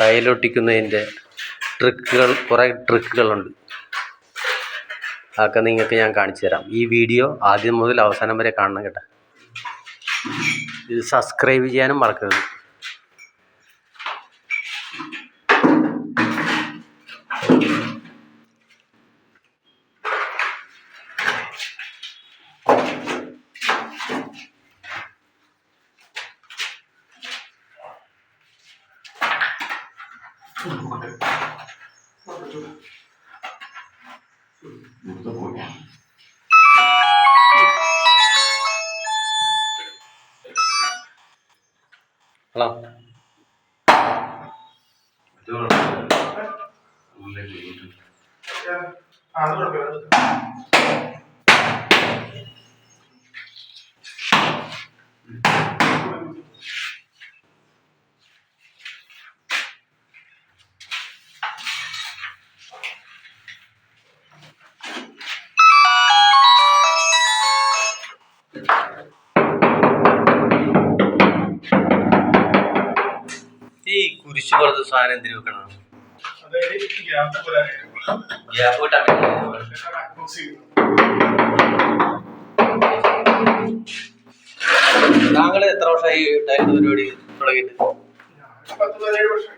ടൈലൊട്ടിക്കുന്നതിന്റെ ട്രിക്കുകൾ കുറേ ട്രിക്കുകളുണ്ട്. അതൊക്കെ നിങ്ങൾക്ക് ഞാൻ കാണിച്ചു തരാം. ഈ വീഡിയോ ആദ്യം മുതൽ അവസാനം വരെ കാണണം കേട്ടോ. ഇത് സബ്സ്ക്രൈബ് ചെയ്യാനും മറക്കരുത്. Halo. ഈ കുരിശ് പോലത്തെ സാധനം എന്തിനു വെക്കണം ഗ്യാപ്പ് താങ്കൾ എത്ര വർഷമായി ടൈൽ പരിപാടി തുടങ്ങിയിട്ട്? പത്ത് പതിനേഴ് വർഷം